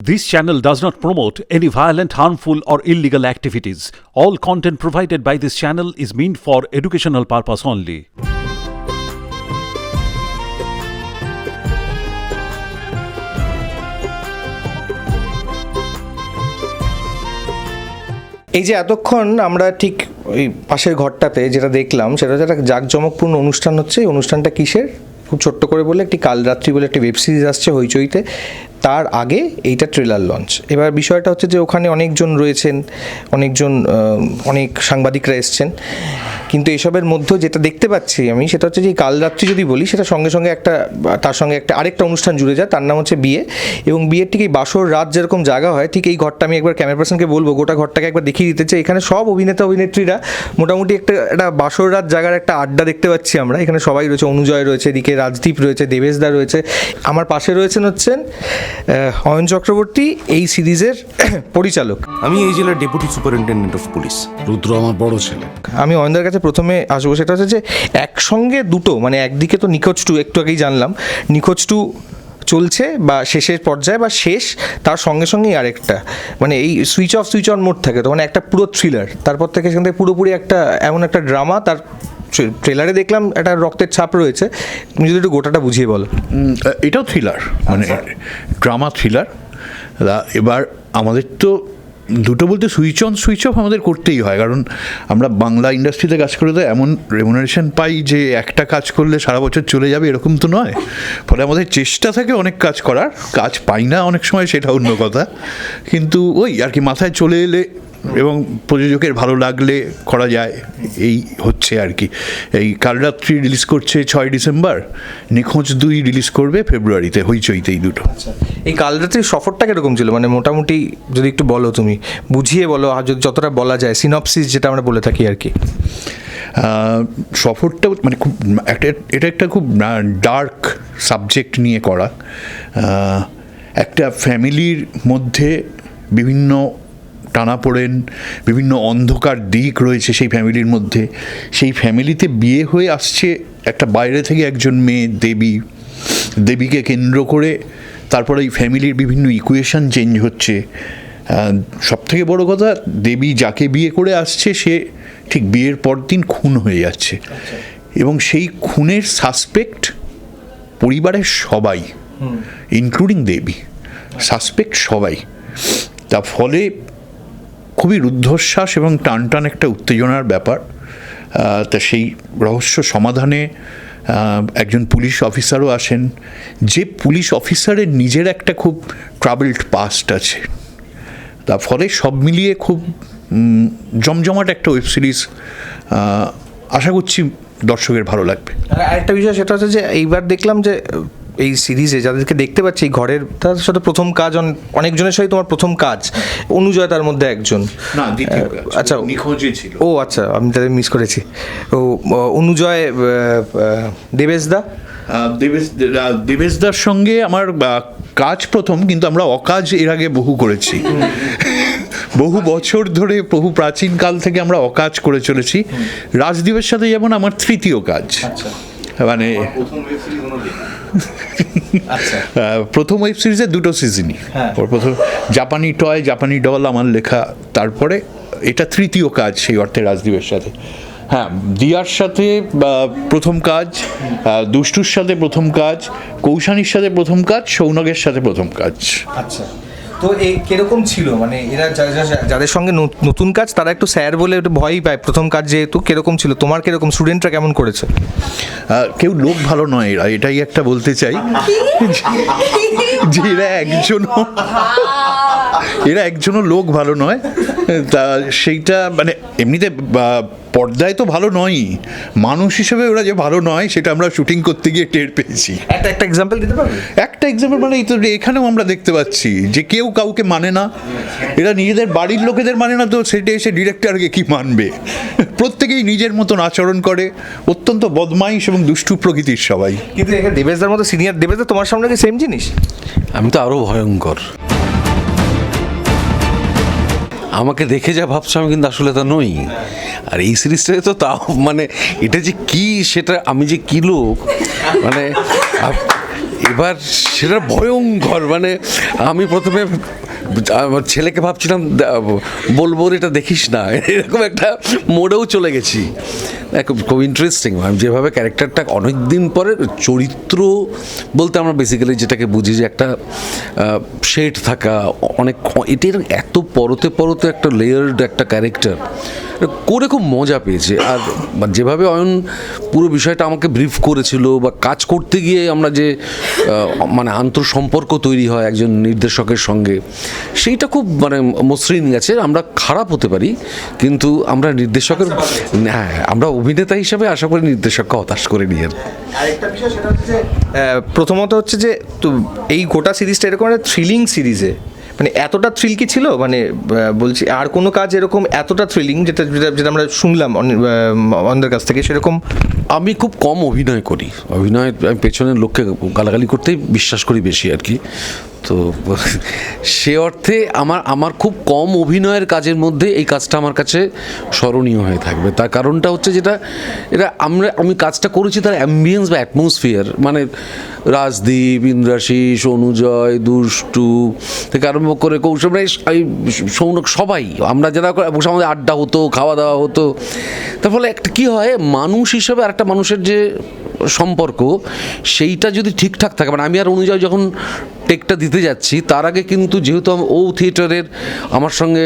This channel does not promote any violent, harmful, or illegal activities. All content provided by this channel is meant for educational purpose only. এই যে এতক্ষণ আমরা ঠিক ওই পাশের ঘরটাতে যেটা দেখলাম সেটা হচ্ছে একটা জাঁকজমকপূর্ণ অনুষ্ঠান হচ্ছে এই অনুষ্ঠানটা কিসের খুব ছোট্ট করে বলে একটি কালরাত্রি বলে একটি ওয়েব সিরিজ আসছে হইচইতে তার আগে এইটা ট্রেলার লঞ্চ এবার বিষয়টা হচ্ছে যে ওখানে অনেকজন রয়েছেন, অনেকজন অনেক সাংবাদিকরা এসছেন। কিন্তু এসবের মধ্যে যেটা দেখতে পাচ্ছি আমি সেটা হচ্ছে যে এই কালরাত্রি যদি বলি, সেটা সঙ্গে সঙ্গে একটা তার সঙ্গে একটা আরেকটা অনুষ্ঠান জুড়ে যায়, তার নাম হচ্ছে বিয়ে। এবং বিয়ের ঠিক এই বাসর রাত যেরকম জায়গা হয়, ঠিক এই ঘরটা আমি একবার ক্যামেরা পার্সনকে বলব, গোটা ঘরটাকে একবার দেখিয়ে দিতে চাই। এখানে সব অভিনেতা, অভিনেত্রীরা মোটামুটি একটা একটা বাসর রাত জায়গার একটা আড্ডা দেখতে পাচ্ছি আমরা। এখানে সবাই রয়েছে, অনুজয় রয়েছে, এদিকে রাজদীপ রয়েছে দেবেশদা রয়েছে। আমার পাশে রয়েছেন হচ্ছেন অয়ন চক্রবর্তী এই সিরিজের পরিচালক। আমি এই জেলার deputy superintendent of police. Rudra আমার বড় ছেলে। আমি অয়নদার কাছে প্রথমে আসব সেটা হচ্ছে যে একসঙ্গে দুটো মানে একদিকে তো নিখোঁজ টু একটু আগেই জানলাম নিখোঁজ টু চলছে বা শেষের পর্যায়ে বা শেষ তার সঙ্গে সঙ্গেই আরেকটা। মানে এই switch off switch on mode থাকে তো মানে একটা পুরো থ্রিলার তারপর থেকে সেখান থেকে পুরোপুরি একটা এমন একটা ড্রামা তার ট্রেলারে দেখলাম একটা রক্তের ছাপ রয়েছে। তুমি যদি একটু গোটাটা বুঝিয়ে বলো। এটাও থ্রিলার মানে ড্রামা থ্রিলার এবার আমাদের তো দুটো বলতে সুইচ অন সুইচ অফ আমাদের করতেই হয়। কারণ আমরা বাংলা ইন্ডাস্ট্রিতে কাজ করে তো এমন রেমুনারেশন পাই যে একটা কাজ করলে সারা বছর চলে যাবে, এরকম তো নয়। ফলে আমাদের চেষ্টা থাকে অনেক কাজ করার। কাজ পাই না অনেক সময়, সেটা অন্য কথা। কিন্তু ওই আর কি মাথায় চলে এলে এবং প্রযোজকের ভালো লাগলে করা যায়। এই হচ্ছে আর কি। এই কালরাত্রি রিলিজ করছে ছয় ডিসেম্বর। নিখোঁজ দুই রিলিজ করবে ফেব্রুয়ারিতে হইচইতে এই দুটো। এই কালরাত্রির সফরটা কীরকম ছিল? মানে মোটামুটি যদি একটু বলো তুমি বুঝিয়ে বলো আর যদি যতটা বলা যায় সিনপসিস যেটা আমরা বলে থাকি আর কি। সফরটা মানে খুব একটা এটা একটা খুব ডার্ক সাবজেক্ট নিয়ে করা। একটা ফ্যামিলির মধ্যে বিভিন্ন টানাপোড়েন বিভিন্ন অন্ধকার দিক রয়েছে সেই ফ্যামিলির মধ্যে। সেই ফ্যামিলিতে বিয়ে হয়ে আসছে একটা বাইরে থেকে একজন মেয়ে দেবী। দেবীকে কেন্দ্র করে তারপরে এই ফ্যামিলির বিভিন্ন ইকুয়েশন চেঞ্জ হচ্ছে। সব থেকে বড় কথা দেবী যাকে বিয়ে করে আসছে সে ঠিক বিয়ের পর দিন খুন হয়ে যাচ্ছে। এবং সেই খুনের সাসপেক্ট পরিবারের সবাই ইনক্লুডিং দেবী সাসপেক্ট সবাই। তা ফলে খুবই রুদ্ধশ্বাস এবং টান টান একটা উত্তেজনার ব্যাপার। তা সেই রহস্য সমাধানে একজন পুলিশ অফিসারও আসেন। যে পুলিশ অফিসারের নিজের একটা খুব ট্রাভেলড পাস্ট আছে। তা ফলে সব মিলিয়ে খুব জমজমাট একটা ওয়েব সিরিজ আশা করছি দর্শকের ভালো লাগবে। আরেকটা বিষয় সেটা হচ্ছে যে এইবার দেখলাম যে এই সিরিজে যাদেরকে দেখতে পাচ্ছি এই ঘরের তার সাথে প্রথম কাজ অনেকজনের সাথে তোমার প্রথম কাজ। অনুজয় তার মধ্যে একজন। না দ্বিতীয় আহ, কাজ। আচ্ছা ও নিখোঁজে ছিল। ও আচ্ছা আমি তাদের মিস করেছি। ও অনুজয় দেবেশদা দেবেশদার সঙ্গে আমার কাজ প্রথম কিন্তু আমরা অকাজ এর আগে বহু করেছি। বহু বছর ধরে বহু প্রাচীন কাল থেকে আমরা অকাজ করে চলেছি। রাজদীপের সাথে যেমন আমার তৃতীয় কাজ। মানে প্রথম ওয়েব সিরিজে দুটো সিজনই হ্যাঁ। প্রথম জাপানি টয় জাপানি ডল আমার লেখা। তারপরে এটা তৃতীয় কাজ সেই অর্থে রাজদীপের সাথে। হ্যাঁ দিয়ার সাথে প্রথম কাজ দুষ্টুর সাথে প্রথম কাজ কৌশানির সাথে প্রথম কাজ সৌনকের সাথে প্রথম কাজ। আচ্ছা। তো এই কীরকম ছিল? মানে এরা যাদের সঙ্গে নতুন কাজ তারা একটু স্যার বলে একটু ভয়ই পায়। প্রথম কাজ যেহেতু কীরকম ছিল? তোমার কীরকম? স্টুডেন্টরা কেমন করেছে? কেউ লোক ভালো নয় এরা এটাই একটা বলতে চাই। যে এরা একজনও এরা একজনও লোক ভালো নয়। তা সেইটা মানে এমনিতে পর্দায় তো ভালো নয়ই মানুষ হিসেবে ওরা যে ভালো নয় সেটা আমরা শুটিং করতে গিয়ে টের পেয়েছি। একটা একটা এক্সাম্পল দিতে পারবে? একটা এক্সাম্পল মানে তো এখানেও আমরা দেখতে পাচ্ছি যে কেউ কাউকে মানে না। এরা নিজেদের বাড়ির লোকেদের মানে না তো সেটা এসে ডিরেক্টরকে কি মানবে? প্রত্যেকেই নিজের মতন আচরণ করে। অত্যন্ত বদমাইশ এবং দুষ্টু প্রকৃতির সবাই। কিন্তু এখানে দেবেশদার মতো সিনিয়র দেবেশদা তোমার সামনে কি সেম জিনিস? আমি তো আরও ভয়ঙ্কর। আমাকে দেখে যা ভাবছ, আমি কিন্তু আসলে তা নই। আর এই সিরিজটাতে তো তাও মানে এটা যে কি, সেটা আমি যে কি লোক মানে এবার সেটা ভয়ঙ্কর মানে আমি প্রথমে আমার ছেলেকে ভাবছিলাম বলব এটা দেখিস না। এরকম একটা মোড়েও চলে গেছি। খুব ইন্টারেস্টিং আমি যেভাবে ক্যারেক্টারটা অনেক দিন পরে চরিত্র বলতে আমরা বেসিক্যালি যেটাকে বুঝি যে একটা শেড থাকা, অনেক এটার এত পরতে পরতে একটা লেয়ার্ড একটা ক্যারেক্টার করে খুব মজা পেয়েছে। আর যেভাবে অয়ন পুরো বিষয়টা আমাকে ব্রিফ করেছিল বা কাজ করতে গিয়ে আমরা যে মানে আন্তঃসম্পর্ক তৈরি হয় একজন নির্দেশকের সঙ্গে, সেইটা খুব মানে মসৃণ গেছে। আমরা খারাপ হতে পারি, কিন্তু আমরা নির্দেশকের হ্যাঁ আমরা অভিনেতা হিসাবে আশা করি নির্দেশককে হতাশ করে নিয়ে হচ্ছে প্রথমত হচ্ছে যে এই গোটা সিরিজটা এরকম একটা থ্রিলিং সিরিজে মানে এতটা থ্রিল কি ছিল? মানে বলছি, আর কোনো কাজ এরকম এতটা থ্রিলিং যেটা যেটা আমরা শুনলাম অন- অন্যদের কাছ থেকে সেরকম আমি খুব কম অভিনয় করি। অভিনয়, আমি পেছনের লোককে গালাগালি করতেই বিশ্বাস করি বেশি আর কি। তো সে অর্থে আমার আমার খুব কম অভিনয়ের কাজের মধ্যে এই কাজটা আমার কাছে স্মরণীয় হয়ে থাকবে। তার কারণটা হচ্ছে যেটা, এটা আমরা, আমি কাজটা করেছি তার অ্যাম্বিয়েন্স বা অ্যাটমসফিয়ার মানে রাজদীপ ইন্দ্রাশিস অনুজয়, দুষ্টু, থেকে আরম্ভ করে কৌশল মানে সৌনক সবাই, আমরা যারা আমাদের আড্ডা হতো, খাওয়া দাওয়া হতো তার ফলে একটা কী হয়, মানুষ হিসেবে আর একটা মানুষের যে সম্পর্ক, সেইটা যদি ঠিকঠাক থাকে মানে আমি আর অনুযায়ী যখন টেকটা দিতে যাচ্ছি, তার আগে কিন্তু যেহেতু ও থিয়েটারের আমার সঙ্গে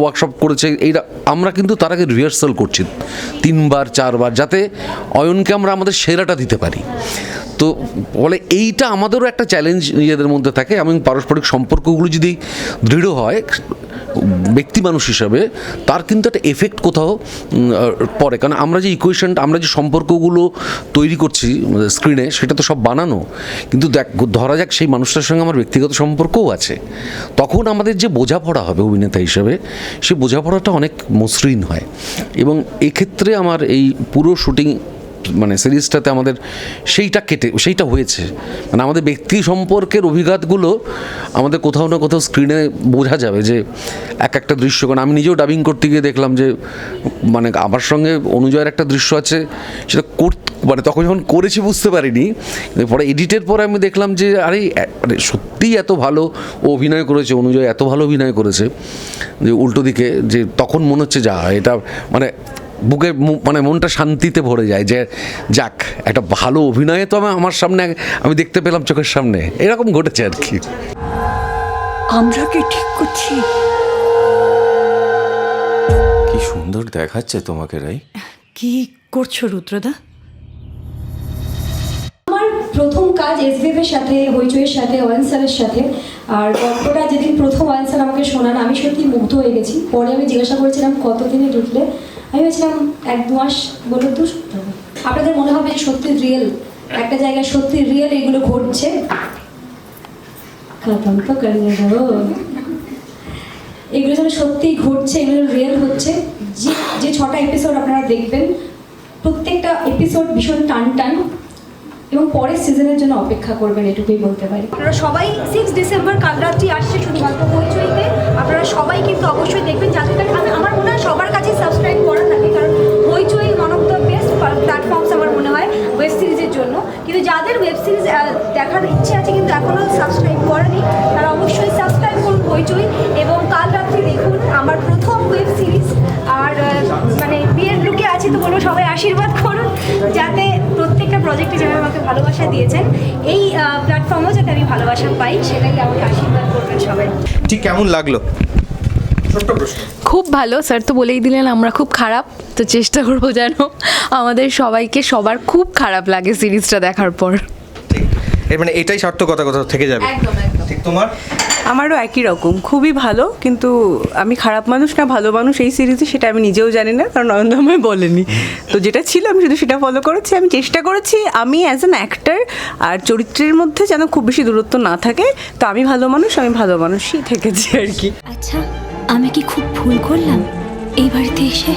ওয়ার্কশপ করেছে এইটা আমরা কিন্তু তার আগে রিহার্সাল করছি, তিনবার, চারবার, যাতে অয়নকে আমরা আমাদের সেরাটা দিতে পারি। তো বলে এইটা আমাদেরও একটা চ্যালেঞ্জ নিজেদের মধ্যে থাকে এবং পারস্পরিক সম্পর্কগুলো যদি দৃঢ় হয় ব্যক্তি মানুষ হিসাবে তার কিন্তু একটা এফেক্ট কোথাও পড়ে। কারণ আমরা যে ইকুয়েশনটা আমরা যে সম্পর্কগুলো তৈরি করছি স্ক্রিনে সেটা তো সব বানানো। কিন্তু দেখ, ধরা যাক সেই মানুষটার সঙ্গে আমার ব্যক্তিগত সম্পর্কও আছে। তখন আমাদের যে বোঝাপড়া হবে অভিনেতা হিসাবে, সে বোঝাপড়াটা অনেক মসৃণ হয়। এবং এক্ষেত্রে আমার এই পুরো শুটিং মানে সিরিজটাতে আমাদের সেইটা কেটে, সেইটা হয়েছে। মানে আমাদের ব্যক্তি সম্পর্কের অভিঘাতগুলো আমাদের কোথাও না কোথাও স্ক্রিনে বোঝা যাবে যে এক একটা দৃশ্য। কারণ আমি নিজেও ডাবিং করতে গিয়ে দেখলাম যে মানে আমার সঙ্গে অনুজয়ের একটা দৃশ্য আছে, সেটা কর মানে তখন যখন করেছি বুঝতে পারিনি পরে এডিটের পরে আমি দেখলাম যে, আরে মানে সত্যিই এত ভালো ও অভিনয় করেছে, অনুজয় এত ভালো অভিনয় করেছে, যে উল্টো দিকে যে তখন মনে হচ্ছে যা এটা মানে বুকে মানে মনটা শান্তিতে ভরে যায় যে যাক একটা ভালো অভিনয়ে তো আমি আমার সামনে আমি দেখতে পেলাম চোখের সামনে। এরকম ঘটেছে আর কি। আমরা কি ঠিক করছি? কি সুন্দর দেখাচ্ছে তোমাকে রাই। কি করছ রুদ্রদা? আমার প্রথম কাজ এসবিএফ এর সাথে হইচইয়ের সাথে ওয়ান স্যারের সাথে। আর গল্পটা যেদিন প্রথম ওয়ান স্যার আমাকে শোনান আমি সত্যি মুগ্ধ হয়ে গেছি। পরে আমি জিজ্ঞাসা করেছিলাম কতদিনে ঢুকলে? আমি ভেবেছিলাম এক দু মাস বলে দু আপনাদের মনে হবে যে সত্যি রিয়েল একটা জায়গায় সত্যি রিয়েল এগুলো ঘটছে? তো এগুলো যেন সত্যিই ঘটছে, এগুলো রিয়েল হচ্ছে, যে যে ছটা এপিসোড আপনারা দেখবেন, প্রত্যেকটা এপিসোড ভীষণ টান টান এবং পরের সিজনের জন্য অপেক্ষা করবেন, এটুকুই বলতে পারি। আপনারা সবাই সিক্স ডিসেম্বর কাল রাত্রি আসছে শুধুমাত্র হইচইতে আপনারা সবাই কিন্তু অবশ্যই দেখবেন কাছে আমি, আমার মনে হয় সবার কাছে ভালোবাসা পাই সেটাই আমাকে আশীর্বাদ করবেন সবাই। ঠিক কেমন লাগল? খুব ভালো স্যার তো বলেই দিলেন আমরা খুব খারাপ তো চেষ্টা করব যেন আমাদের সবাইকে সবার খুব খারাপ লাগে সিরিজটা দেখার পর। মানে এটাই সার্থকতা কোথাও থেকে যাবে। একদম একদম। ঠিক তোমার? আমারও একই রকম। খুবই ভালো কিন্তু আমি খারাপ মানুষ না ভালো মানুষ এই সিরিজে সেটা আমি নিজেও জানি না কারণ নরেন্দ্রময় বলেনি। তো যেটা ছিল আমি শুধু সেটা ফলো করেছি আমি চেষ্টা করেছি আমি অ্যাজ অ্যান অ্যাক্টার আর চরিত্রের মধ্যে যেন খুব বেশি দূরত্ব না থাকে তো আমি ভালো মানুষ আমি ভালো মানুষই থেকেছি আর কি। আচ্ছা আমি কি খুব ভুল করলাম? এই বাড়িতে এসে?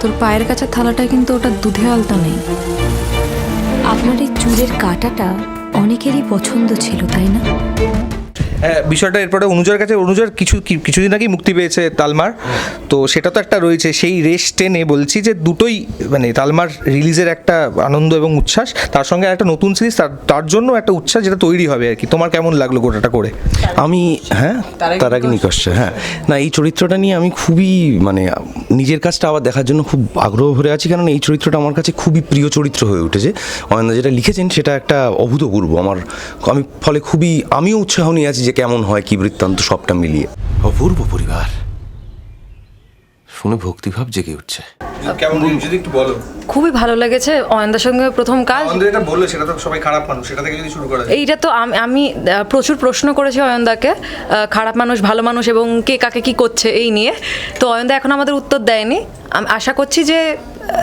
তোর পায়ের কাছে থালাটা কিন্তু ওটা দুধে আলতা নেই। আপনার এই চুলের কাটাটা অনেকেরই পছন্দ ছিল তাই না? বিষয়টা এরপরে অনুজের কাছে অনুজের কিছু কি- কিছুদিন আগেই মুক্তি পেয়েছে তালমার। তো সেটা তো একটা রয়েছে সেই রেস টেনে বলছি যে দুটোই মানে তালমার রিলিজের একটা আনন্দ এবং উচ্ছ্বাস তার সঙ্গে একটা নতুন সিরিজ তার তার জন্য একটা উচ্ছ্বাস যেটা তৈরি হবে আর কি। তোমার কেমন লাগল গোটাটা করে? আমি হ্যাঁ তার আগে নিকষ্ট হ্যাঁ। না এই চরিত্রটা নিয়ে আমি খুবই মানে নিজের কাজটা আবার দেখার জন্য খুব আগ্রহ ভরে আছি কারণ এই চরিত্রটা আমার কাছে খুবই প্রিয় চরিত্র হয়ে উঠেছে। অয়ন্দা যেটা লিখেছেন সেটা একটা অভূতপূর্ব। আমার আমি ফলে খুবই আমিও উৎসাহ নিয়ে আছি যে কেমন হয় কি বৃত্তান্ত সবটা মিলিয়ে। অপূর্ব পরিবার। শুনে ভক্তিভাব জেগে উঠছে। কেমন যদি একটু বলো। খুবই ভালো লেগেছে অয়নদার সঙ্গে প্রথম কাজ। এটা বলল সেটা তো সবাই খারাপ মানুষ সেটা থেকে যদি শুরু করা যায়। এইটা তো আমি প্রচুর প্রশ্ন করেছি অয়নদাকে খারাপ মানুষ ভালো মানুষ এবং কে কাকে কি করছে এই নিয়ে। তো অয়নদা এখন আমাদের উত্তর দেয়নি। আমি আশা করছি যে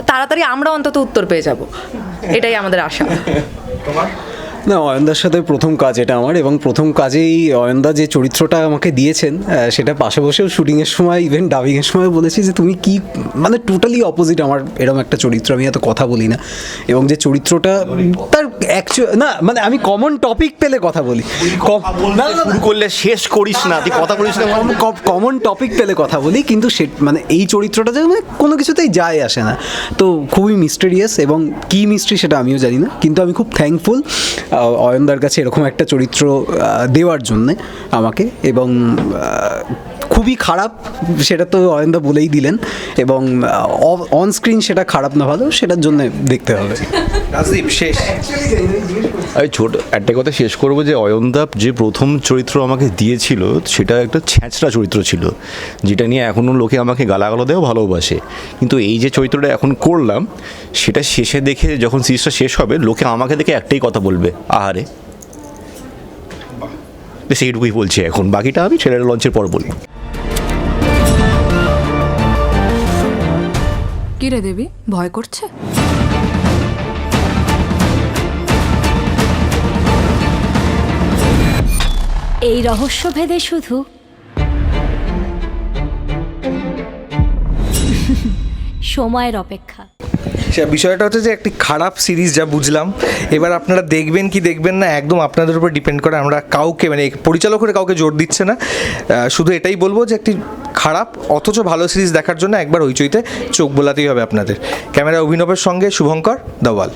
তাড়াতাড়ি আমরা অন্তত উত্তর পেয়ে যাব। এটাই আমাদের আশা। না অয়নদার সাথে প্রথম কাজ এটা আমার এবং প্রথম কাজেই অয়নদা যে চরিত্রটা আমাকে দিয়েছেন সেটা পাশে বসেও শুটিংয়ের সময় ইভেন ডাবিংয়ের সময় বলেছি যে তুমি কি মানে টোটালি অপোজিট আমার এরকম একটা চরিত্র আমি এত কথা বলি না। এবং যে চরিত্রটা তার অ্যাকচুয়াল না মানে আমি কমন টপিক পেলে কথা বলি। শুরু করলে শেষ করিস না তুই কথা বলিস না কমন টপিক পেলে কথা বলি কিন্তু সে মানে এই চরিত্রটা যে মানে কোনো কিছুতেই যায় আসে না। তো খুবই মিস্টেরিয়াস এবং কি মিস্ট্রি সেটা আমিও জানি না কিন্তু আমি খুব থ্যাঙ্কফুল অয়নদার কাছে এরকম একটা চরিত্র দেওয়ার জন্যে আমাকে এবং খুবই খারাপ সেটা তো অয়নদা বলেই দিলেন এবং অন স্ক্রিন সেটা খারাপ না ভালো সেটার জন্য দেখতে হবে। রাজদীপ শেষ। আমি ছোট একটা কথা শেষ করব যে অয়নদাপ যে প্রথম চরিত্র আমাকে দিয়েছিল সেটা একটা ছ্যাঁচড়া চরিত্র ছিল যেটা নিয়ে এখনও লোকে আমাকে গালাগালো দেওয়া ভালোবাসে। কিন্তু এই যে চরিত্রটা এখন করলাম সেটা শেষে দেখে যখন সিরিজটা শেষ হবে লোকে আমাকে দেখে একটাই কথা বলবে আহারে। বেশ এইটুকুই বলছি এখন বাকিটা আমি ছেলের লঞ্চের পর বলব কি রে দেবী? ভয় করছে? এই রহস্য ভেদে শুধু। সময়ের অপেক্ষা। সে বিষয়টা হচ্ছে যে একটি খারাপ সিরিজ যা বুঝলাম। এবার আপনারা দেখবেন কি দেখবেন না, একদম আপনাদের উপর ডিপেন্ড করে আমরা কাউকে মানে পরিচালক করে কাউকে জোর দিচ্ছে না। শুধু এটাই বলব যে একটি খারাপ, অথচ ভালো সিরিজ দেখার জন্য একবার হইচইতে চোখ বোলাতেই হবে আপনাদের। ক্যামেরা অভিনবের সঙ্গে শুভঙ্কর দাওয়াল।